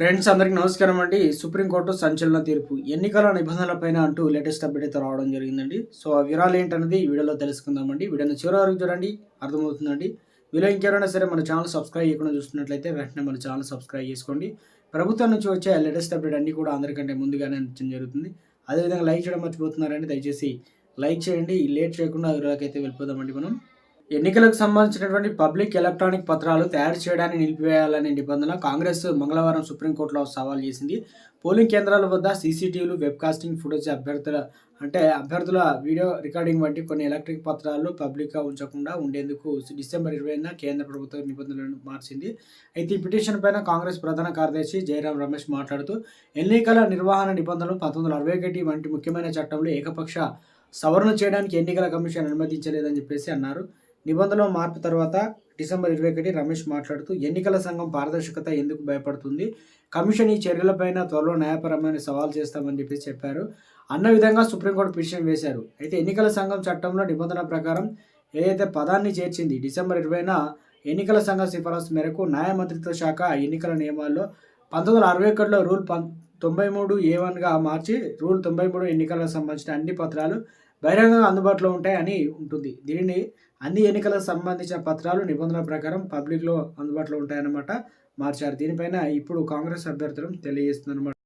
Friends అందరికీ నమస్కారం అండి. సుప్రీంకోర్టు సంచలన తీర్పు. ఎన్నికల నిబంధనలపైన అంటూ లేటెస్ట్ అప్డేట్ అయితే రావడం జరిగిందండి. సో ఆ వివరాలు ఏంటనేది ఈ వీడియోలో తెలుసుకుందామండి. వీడియోని చివరి వరకు చూడండి. అర్థమవుతుందండి. వీడియో ఇంకెవరైనా సరే మన ఛానల్ సబ్స్క్రైబ్ చేయకుండా చూస్తున్నట్లయితే వెంటనే మన ఛానల్ సబ్స్క్రైబ్ చేసుకోండి. ప్రభుత్వం నుంచి వచ్చే లేటెస్ట్ అప్డేట్ అన్ని కూడా అందరికంటే ముందుగానే అందించడం జరుగుతుంది. అదేవిధంగా లైక్ చేయడం మర్చిపోతున్నారండి. దయచేసి లైక్ చేయండి. లేట్ చేయకుండా వివరాలకి అయితే వెళ్ళిపోదామండి మనం. ఎన్నికలకు సంబంధించినటువంటి పబ్లిక్ ఎలక్ట్రానిక్ పత్రాలు తయారు చేయడాన్ని నిలిపివేయాలనే నిబంధన కాంగ్రెస్ మంగళవారం సుప్రీంకోర్టులో సవాల్ చేసింది. పోలింగ్ కేంద్రాల వద్ద సీసీటీవీలు వెబ్కాస్టింగ్ ఫుటేజ్ అభ్యర్థుల అంటే అభ్యర్థుల వీడియో రికార్డింగ్ వంటి కొన్ని ఎలక్ట్రిక్ పత్రాలు పబ్లిక్గా ఉంచకుండా ఉండేందుకు డిసెంబర్ ఇరవైన కేంద్ర ప్రభుత్వం నిబంధనలను మార్చింది. అయితే ఈ పిటిషన్ పైన కాంగ్రెస్ ప్రధాన కార్యదర్శి జయరాం రమేష్ మాట్లాడుతూ ఎన్నికల నిర్వహణ నిబంధనలు పంతొమ్మిది వందల అరవై ఒకటి వంటి ముఖ్యమైన చట్టంలో ఏకపక్ష సవరణ చేయడానికి ఎన్నికల కమిషన్ అనుమతించలేదని చెప్పేసి అన్నారు. నిబంధనల మార్పు తర్వాత డిసెంబర్ ఇరవై ఒకటి రమేష్ మాట్లాడుతూ ఎన్నికల సంఘం పారదర్శకత ఎందుకు భయపడుతుంది? కమిషన్ ఈ చర్యలపైన త్వరలో న్యాయపరమైన సవాల్ చేస్తామని చెప్పేసి చెప్పారు. అన్న విధంగా సుప్రీంకోర్టు పిటిషన్ వేశారు. అయితే ఎన్నికల సంఘం చట్టంలో నిబంధన ప్రకారం ఏదైతే పదాన్ని చేర్చింది డిసెంబర్ ఇరవైన ఎన్నికల సంఘం సిఫారసు మేరకు న్యాయ మంత్రిత్వ శాఖ ఎన్నికల నియమాల్లో పంతొమ్మిది వందల అరవై ఒకటిలో రూల్ పం తొంభై మూడు ఏ వన్గా మార్చి రూల్ తొంభై మూడు ఎన్నికలకు సంబంధించిన అన్ని పత్రాలు బహిరంగంగా అందుబాటులో ఉంటాయని ఉంటుంది. దీనిని అన్ని ఎన్నికలకు సంబంధించిన పత్రాలు నిబంధనల ప్రకారం పబ్లిక్లో అందుబాటులో ఉంటాయన్నమాట మార్చారు. దీనిపైన ఇప్పుడు కాంగ్రెస్ అభ్యర్థులను తెలియజేస్తుందన్నమాట.